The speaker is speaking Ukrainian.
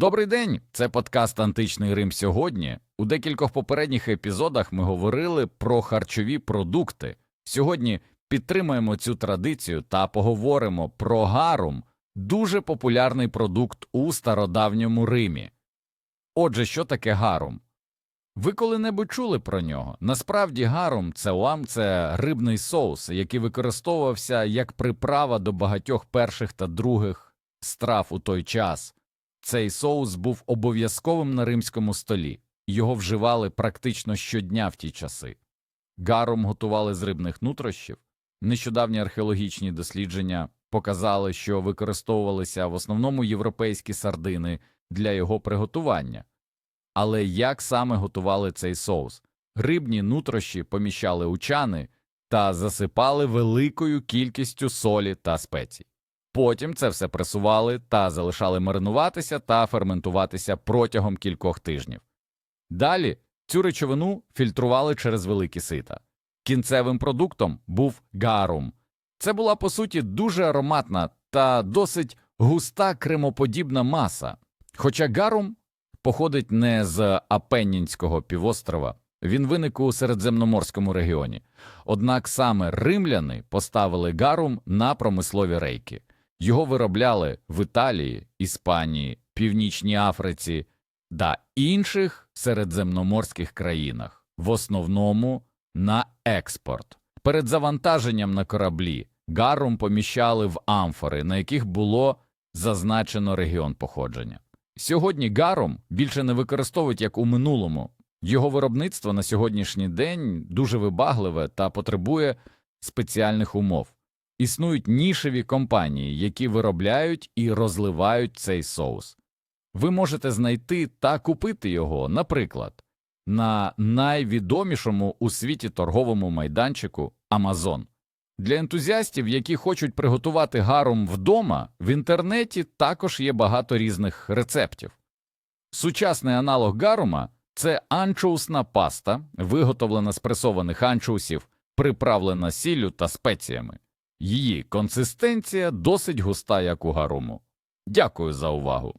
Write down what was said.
Добрий день! Це подкаст Античний Рим сьогодні. У декількох попередніх епізодах ми говорили про харчові продукти. Сьогодні підтримаємо цю традицію та поговоримо про гарум, дуже популярний продукт у стародавньому Римі. Отже, що таке гарум? Ви коли-небудь чули про нього? Насправді гарум це уам це рибний соус, який використовувався як приправа до багатьох перших та других страв у той час. Цей соус був обов'язковим на римському столі, його вживали практично щодня в ті часи. Гарум готували з рибних нутрощів. Нещодавні археологічні дослідження показали, що використовувалися в основному європейські сардини для його приготування. Але як саме готували цей соус? Рибні нутрощі поміщали у чани та засипали великою кількістю солі та спецій. Потім це все пресували та залишали маринуватися та ферментуватися протягом кількох тижнів. Далі цю речовину фільтрували через великі сита. Кінцевим продуктом був гарум. Це була по суті дуже ароматна та досить густа кремоподібна маса. Хоча гарум походить не з Апеннінського півострова, він виник у середземноморському регіоні. Однак саме римляни поставили гарум на промислові рейки. Його виробляли в Італії, Іспанії, Північній Африці та інших середземноморських країнах, в основному на експорт. Перед завантаженням на кораблі гарум поміщали в амфори, на яких було зазначено регіон походження. Сьогодні гарум більше не використовують як у минулому. Його виробництво на сьогоднішній день дуже вибагливе та потребує спеціальних умов. Існують нішеві компанії, які виробляють і розливають цей соус. Ви можете знайти та купити його, наприклад, на найвідомішому у світі торговому майданчику Amazon. Для ентузіастів, які хочуть приготувати гарум вдома, в інтернеті також є багато різних рецептів. Сучасний аналог гарума це анчоусна паста, виготовлена з пресованих анчоусів, приправлена сіллю та спеціями. Її консистенція досить густа, як у гарому. Дякую за увагу.